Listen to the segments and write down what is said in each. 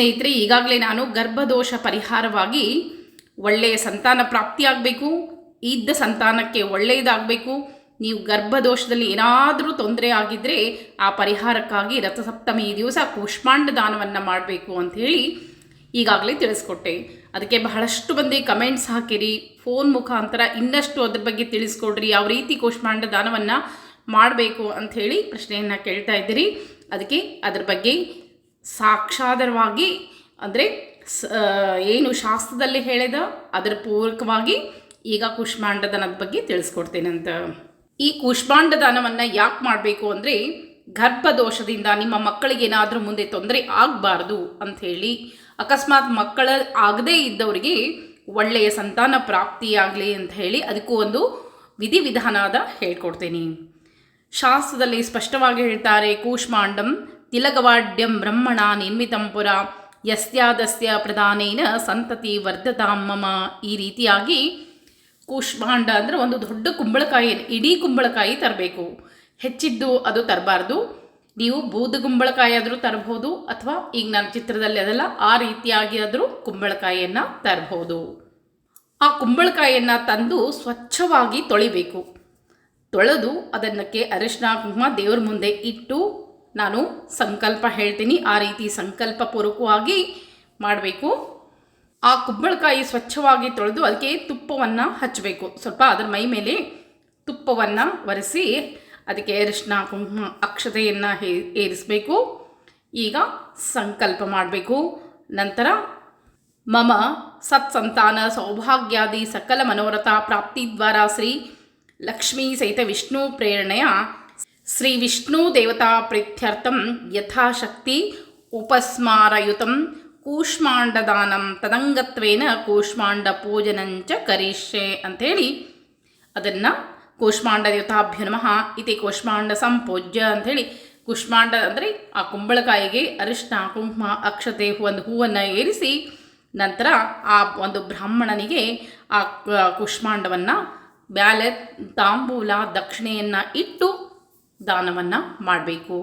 ಸ್ನೇಹಿತರೆ, ಈಗಾಗಲೇ ನಾನು ಗರ್ಭದೋಷ ಪರಿಹಾರವಾಗಿ ಒಳ್ಳೆಯ ಸಂತಾನ ಪ್ರಾಪ್ತಿಯಾಗಬೇಕು. ಇದ್ದ ಸಂತಾನಕ್ಕೆ ಒಳ್ಳೆಯದಾಗಬೇಕು. ನೀವು ಗರ್ಭದೋಷದಲ್ಲಿ ಏನಾದರೂ ತೊಂದರೆ ಆಗಿದ್ದರೆ ಆ ಪರಿಹಾರಕ್ಕಾಗಿ ರಥಸಪ್ತಮಿ ದಿವಸ ಕೂಷ್ಮಾಂಡ ದಾನವನ್ನು ಮಾಡಬೇಕು ಅಂಥೇಳಿ ಈಗಾಗಲೇ ತಿಳಿಸ್ಕೊಟ್ಟೆ. ಅದಕ್ಕೆ ಬಹಳಷ್ಟು ಮಂದಿ ಕಮೆಂಟ್ಸ್ ಹಾಕಿರಿ. ಫೋನ್ ಮುಖಾಂತರ ಇನ್ನಷ್ಟು ಅದ್ರ ಬಗ್ಗೆ ತಿಳಿಸ್ಕೊಡ್ರಿ. ಯಾವ ರೀತಿ ಕೂಷ್ಮಾಂಡ ದಾನವನ್ನು ಮಾಡಬೇಕು ಅಂಥೇಳಿ ಪ್ರಶ್ನೆಯನ್ನು ಕೇಳ್ತಾ ಇದ್ದೀರಿ. ಅದಕ್ಕೆ ಅದ್ರ ಬಗ್ಗೆ ಸಾಕ್ಷಾಧಾರವಾಗಿ ಅಂದರೆ ಸ ಏನು ಶಾಸ್ತ್ರದಲ್ಲಿ ಹೇಳಿದ, ಅದರ ಪೂರಕವಾಗಿ ಈಗ ಕೂಷ್ಮಾಂಡ ದಾನದ ಬಗ್ಗೆ ಅಂತ. ಈ ಕೂಷ್ಮಾಂಡ ದಾನವನ್ನು ಯಾಕೆ ಮಾಡಬೇಕು ಅಂದರೆ, ಗರ್ಭದೋಷದಿಂದ ನಿಮ್ಮ ಮಕ್ಕಳಿಗೆ ಏನಾದರೂ ಮುಂದೆ ತೊಂದರೆ ಆಗಬಾರ್ದು ಅಂಥೇಳಿ ಅಕಸ್ಮಾತ್ ಮಕ್ಕಳ ಆಗದೇ ಇದ್ದವರಿಗೆ ಒಳ್ಳೆಯ ಸಂತಾನ ಪ್ರಾಪ್ತಿಯಾಗಲಿ ಅಂತ ಹೇಳಿ ಅದಕ್ಕೂ ಒಂದು ವಿಧಿವಿಧಾನದ ಹೇಳ್ಕೊಡ್ತೇನೆ. ಶಾಸ್ತ್ರದಲ್ಲಿ ಸ್ಪಷ್ಟವಾಗಿ ಹೇಳ್ತಾರೆ, ಕೂಷ್ಮಾಂಡಂ ತಿಲಗವಾಡ್ಯಂ ಬ್ರಹ್ಮಣ ನಿರ್ಮಿತಂ ಪುರ ಯಸ್ಯಾದಸ್ಯ ಪ್ರಧಾನೇನ ಸಂತತಿ ವರ್ಧತಾಂ ಮಮ ಈ ರೀತಿಯಾಗಿ ಕೂಷ್ಮಾಂಡ ಅಂದರೆ ಒಂದು ದೊಡ್ಡ ಕುಂಬಳಕಾಯಿ, ಇಡೀ ಕುಂಬಳಕಾಯಿ ತರಬೇಕು. ಹೆಚ್ಚಿದ್ದು ಅದು ತರಬಾರ್ದು. ನೀವು ಬೂದು ಕುಂಬಳಕಾಯಿ ಆದರೂ ತರಬಹುದು ಅಥವಾ ಈಗ ನನ್ನ ಚಿತ್ರದಲ್ಲಿ ಅದೆಲ್ಲ ಆ ರೀತಿಯಾಗಿ ಆದರೂ ಕುಂಬಳಕಾಯಿಯನ್ನು ತರಬಹುದು ಆ ಕುಂಬಳಕಾಯಿಯನ್ನು ತಂದು ಸ್ವಚ್ಛವಾಗಿ ತೊಳಿಬೇಕು. ತೊಳೆದು ಅದನ್ನಕ್ಕೆ ಅರಿಶಿನ ಕುಂಕುಮ ದೇವ್ರ ಮುಂದೆ ಇಟ್ಟು ನಾನು ಸಂಕಲ್ಪ ಹೇಳ್ತೀನಿ, ಆ ರೀತಿ ಸಂಕಲ್ಪ ಪೂರ್ವಕವಾಗಿ ಮಾಡಬೇಕು. ಆ ಕುಂಬಳಕಾಯಿ ಸ್ವಚ್ಛವಾಗಿ ತೊಳೆದು ಅದಕ್ಕೆ ತುಪ್ಪವನ್ನು ಹಚ್ಚಬೇಕು ಸ್ವಲ್ಪ ಅದರ ಮೈ ಮೇಲೆ ತುಪ್ಪವನ್ನು ಒರೆಸಿ ಅದಕ್ಕೆ ಅರಿಶಿನ ಕುಂಕುಮ ಅಕ್ಷತೆಯನ್ನು ಏರಿಸಬೇಕು. ಈಗ ಸಂಕಲ್ಪ ಮಾಡಬೇಕು. ನಂತರ ಮಮ ಸತ್ಸಂತಾನ ಸೌಭಾಗ್ಯಾದಿ ಸಕಲ ಮನೋರಥ ಪ್ರಾಪ್ತಿ ದ್ವಾರ ಶ್ರೀ ಲಕ್ಷ್ಮೀ ಸಹಿತ ವಿಷ್ಣು ಪ್ರೇರಣೆಯ ಶ್ರೀ ವಿಷ್ಣು ದೇವತಾ ಪ್ರೀತ್ಯರ್ಥಂ ಯಥಾಶಕ್ತಿ ಉಪಸ್ಮಾರಯುತಂ ಕೂಷ್ಮಾಂಡದಾನಂ ತದಂಗತ್ವೇನ ಕೂಷ್ಮಾಂಡ ಪೂಜನಂಚ ಕರಿಷ್ಯೆ ಅಂಥೇಳಿ ಅದನ್ನು ಕೂಷ್ಮಾಂಡ ದೇವತಾಭ್ಯ ನಮಃ ಇತಿ ಕೂಷ್ಮಾಂಡ ಸಂಪೂಜ್ಯ ಅಂಥೇಳಿ ಕೂಷ್ಮಾಂಡ ಅಂದರೆ ಆ ಕುಂಬಳಕಾಯಿಗೆ ಅರಿಶಿನ ಕುಂಕುಮ ಅಕ್ಷತೆ ಒಂದು ಹೂವನ್ನು ಏರಿಸಿ ನಂತರ ಆ ಒಂದು ಬ್ರಾಹ್ಮಣನಿಗೆ ಆ ಕುಷ್ಮಾಂಡವನ್ನು ಬ್ಯಾಲೆ ತಾಂಬೂಲ ದಕ್ಷಿಣೆಯನ್ನು ಇಟ್ಟು ದಾನವನ್ನು ಮಾಡಬೇಕು.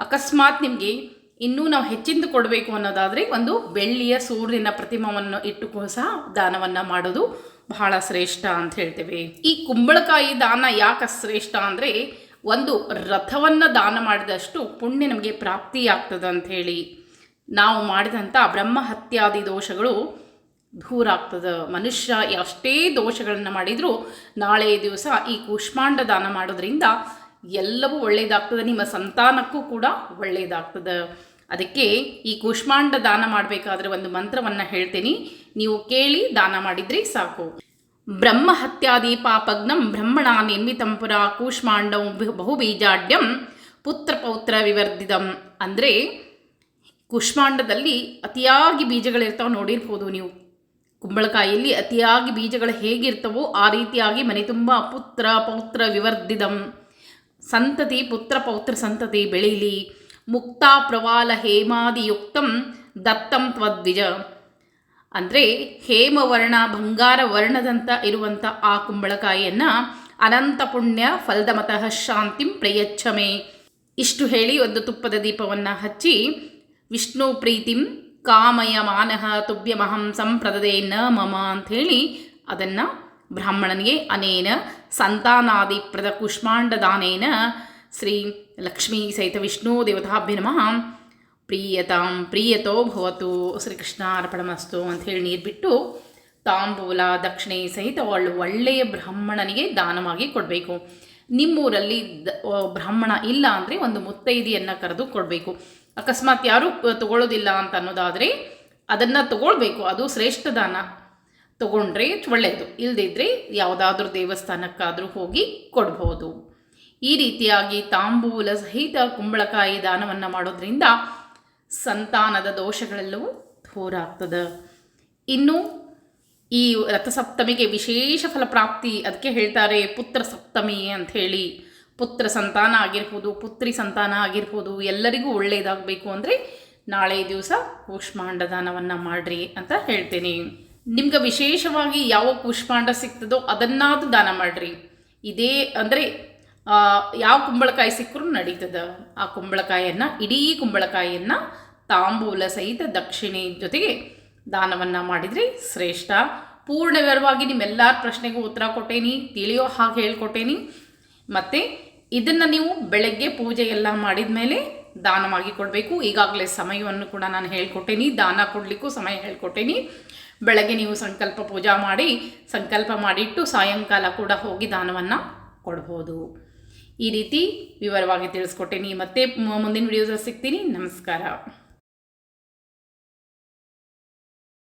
ಅಕಸ್ಮಾತ್ ನಿಮಗೆ ಇನ್ನೂ ನಾವು ಹೆಚ್ಚಿಂದು ಕೊಡಬೇಕು ಅನ್ನೋದಾದರೆ ಒಂದು ಬೆಳ್ಳಿಯ ಸೂರ್ಯನ ಪ್ರತಿಮವನ್ನು ಇಟ್ಟು ಸಹ ದಾನವನ್ನು ಮಾಡೋದು ಬಹಳ ಶ್ರೇಷ್ಠ ಅಂತ ಹೇಳ್ತೇವೆ. ಈ ಕುಂಬಳಕಾಯಿ ದಾನ ಯಾಕೆ ಶ್ರೇಷ್ಠ ಅಂದರೆ ಒಂದು ರಥವನ್ನು ದಾನ ಮಾಡಿದಷ್ಟು ಪುಣ್ಯ ನಮಗೆ ಪ್ರಾಪ್ತಿಯಾಗ್ತದೆ ಅಂಥೇಳಿ ನಾವು ಮಾಡಿದಂಥ ಬ್ರಹ್ಮ ಹತ್ಯಾದಿ ದೋಷಗಳು ದೂರ ಆಗ್ತದೆ ಮನುಷ್ಯ ಎಷ್ಟೇ ದೋಷಗಳನ್ನು ಮಾಡಿದರೂ ನಾಳೆ ದಿವಸ ಈ ಕೂಷ್ಮಾಂಡ ದಾನ ಮಾಡೋದ್ರಿಂದ ಎಲ್ಲವೂ ಒಳ್ಳೆಯದಾಗ್ತದೆ ನಿಮ್ಮ ಸಂತಾನಕ್ಕೂ ಕೂಡ ಒಳ್ಳೆಯದಾಗ್ತದೆ ಅದಕ್ಕೆ ಈ ಕೂಷ್ಮಾಂಡ ದಾನ ಮಾಡಬೇಕಾದ್ರೆ ಒಂದು ಮಂತ್ರವನ್ನು ಹೇಳ್ತೀನಿ. ನೀವು ಕೇಳಿ ದಾನ ಮಾಡಿದರೆ ಸಾಕು. ಬ್ರಹ್ಮ ಹತ್ಯಾದಿ ಪಾಪಗ್ನಂ ಬ್ರಹ್ಮಣ ನಿರ್ಮಿತಂ ಪುರ ಕೂಷ್ಮಾಂಡಂ ಬಹುಬೀಜಾಡ್ಯಂ ಪುತ್ರ ಪೌತ್ರ ವಿವರ್ಧಿತಂ. ಅಂದರೆ ಕುಷ್ಮಾಂಡದಲ್ಲಿ ಅತಿಯಾಗಿ ಬೀಜಗಳಿರ್ತಾವೆ ನೋಡಿರ್ಬೋದು ನೀವು. ಕುಂಬಳಕಾಯಿಯಲ್ಲಿ ಅತಿಯಾಗಿ ಬೀಜಗಳು ಹೇಗಿರ್ತವೋ ಆ ರೀತಿಯಾಗಿ ಮನೆ ತುಂಬ ಪುತ್ರ ಪೌತ್ರ ವಿವರ್ಧಿತಂ. ಸಂತತಿ ಪುತ್ರ ಪೌತ್ರ ಸಂತತಿ ಬೆಳೀಲಿ. ಮುಕ್ತ ಪ್ರವಾಲ ಹೇಮಾದಿಯುಕ್ತಂ ದತ್ತಂ ತ್ವದ್ವಿಜ. ಅಂದರೆ ಹೇಮವರ್ಣ ಬಂಗಾರ ವರ್ಣದಂಥ ಇರುವಂಥ ಆ ಕುಂಬಳಕಾಯಿಯನ್ನು ಅನಂತ ಪುಣ್ಯ ಫಲದಮತಃ ಶಾಂತಿಂ ಪ್ರಯಚ್ಛಮೆ. ಇಷ್ಟು ಹೇಳಿ ಒಂದು ತುಪ್ಪದ ದೀಪವನ್ನು ಹಚ್ಚಿ, ವಿಷ್ಣು ಪ್ರೀತಿಂ ಕಾಮಯ ಮಾನಃ ತುಭ್ಯಮಹಂ ಸಂಪ್ರದದೆ ನ ಮಮ ಅಂಥೇಳಿ ಅದನ್ನು ಬ್ರಾಹ್ಮಣನಿಗೆ ಅನೇನ ಸಂತಾನಾದಿಪ್ರದ ಕುಷ್ಮಾಂಡದಾನೇನ ಶ್ರೀ ಲಕ್ಷ್ಮೀ ಸಹಿತ ವಿಷ್ಣು ದೇವತಾಭ್ಯ ನಮಃ. ಪ್ರೀಯತಾಂ ಪ್ರೀಯತೋ ಭವತು. ಶ್ರೀಕೃಷ್ಣ ಅರ್ಪಣಮಸ್ತು ಹೇಳಿ ನೀರು ಬಿಟ್ಟು ತಾಂಬೂಲ, ದಕ್ಷಿಣೆ ಸಹಿತ ಒಳ್ಳೆ ಒಳ್ಳೆಯ ಬ್ರಾಹ್ಮಣನಿಗೆ ದಾನವಾಗಿ ಕೊಡಬೇಕು. ನಿಮ್ಮೂರಲ್ಲಿ ದ ಬ್ರಾಹ್ಮಣ ಇಲ್ಲ ಅಂದರೆ ಒಂದು ಮುತ್ತೈದೆಯನ್ನು ಕರೆದು ಕೊಡಬೇಕು. ಅಕಸ್ಮಾತ್ ಯಾರೂ ತಗೊಳ್ಳೋದಿಲ್ಲ ಅಂತ ಅನ್ನೋದಾದರೆ ಅದನ್ನು ತಗೊಳ್ಬೇಕು. ಅದು ಶ್ರೇಷ್ಠ ದಾನ. ತಗೊಂಡ್ರೆ ಒಳ್ಳೆಯದು ಇಲ್ಲದಿದ್ದರೆ ಯಾವುದಾದ್ರೂ ದೇವಸ್ಥಾನಕ್ಕಾದರೂ ಹೋಗಿ ಕೊಡ್ಬೋದು. ಈ ರೀತಿಯಾಗಿ ತಾಂಬೂಲ ಸಹಿತ ಕುಂಬಳಕಾಯಿ ದಾನವನ್ನು ಮಾಡೋದ್ರಿಂದ ಸಂತಾನದ ದೋಷಗಳೆಲ್ಲವೂ ದೂರ ಆಗ್ತದೆ ಇನ್ನು ಈ ರಥಸಪ್ತಮಿಗೆ ವಿಶೇಷ ಫಲಪ್ರಾಪ್ತಿ ಅದಕ್ಕೆ ಹೇಳ್ತಾರೆ ಪುತ್ರ ಸಪ್ತಮಿ ಅಂಥೇಳಿ. ಪುತ್ರ ಸಂತಾನ ಆಗಿರ್ಬೋದು, ಪುತ್ರಿ ಸಂತಾನ ಆಗಿರ್ಬೋದು, ಎಲ್ಲರಿಗೂ ಒಳ್ಳೆಯದಾಗಬೇಕು ಅಂದರೆ ನಾಳೆ ದಿವಸ ಕೂಷ್ಮಾಂಡ ದಾನವನ್ನು ಮಾಡ್ರಿ ಅಂತ ಹೇಳ್ತೇನೆ. ನಿಮ್ಗೆ ವಿಶೇಷವಾಗಿ ಯಾವ ಪುಷ್ಪಾಂಡ ಸಿಗ್ತದೋ ಅದನ್ನಾದರೂ ದಾನ ಮಾಡಿರಿ. ಇದೇ ಅಂದರೆ ಯಾವ ಕುಂಬಳಕಾಯಿ ಸಿಕ್ಕರೂ ನಡೀತದೆ. ಆ ಕುಂಬಳಕಾಯಿಯನ್ನು ಇಡೀ ಕುಂಬಳಕಾಯಿಯನ್ನು ತಾಂಬೂಲ ಸಹಿತ ದಕ್ಷಿಣೆ ಜೊತೆಗೆ ದಾನವನ್ನು ಮಾಡಿದರೆ ಶ್ರೇಷ್ಠ. ಪೂರ್ಣ ವಿವರವಾಗಿ ನಿಮ್ಮೆಲ್ಲರ ಪ್ರಶ್ನೆಗೂ ಉತ್ತರ ಕೊಟ್ಟೇನಿ, ತಿಳಿಯೋ ಹಾಗೆ ಹೇಳ್ಕೊಟ್ಟೇನಿ. ಮತ್ತು ಇದನ್ನು ನೀವು ಬೆಳಗ್ಗೆ ಪೂಜೆ ಎಲ್ಲ ಮಾಡಿದ ಮೇಲೆ ದಾನವಾಗಿ ಕೊಡಬೇಕು ಈಗಾಗಲೇ ಸಮಯವನ್ನು ಕೂಡ ನಾನು ಹೇಳ್ಕೊಟ್ಟೇನಿ. ದಾನ ಕೊಡಲಿಕ್ಕೂ ಸಮಯ ಹೇಳ್ಕೊಟ್ಟೇನಿ. ಬೆಳಗ್ಗೆ ನೀವು ಸಂಕಲ್ಪ ಪೂಜಾ ಮಾಡಿ, ಸಂಕಲ್ಪ ಮಾಡಿಟ್ಟು ಸಾಯಂಕಾಲ ಕೂಡ ಹೋಗಿ ದಾನವನ್ನು ಕೊಡ್ಬೋದು. ಈ ರೀತಿ ವಿವರವಾಗಿ ತಿಳಿಸ್ಕೊಟ್ಟೇನಿ. ಮತ್ತೆ ಮುಂದಿನ ವಿಡಿಯೋದಲ್ಲಿ ಸಿಗ್ತೀನಿ. ನಮಸ್ಕಾರ.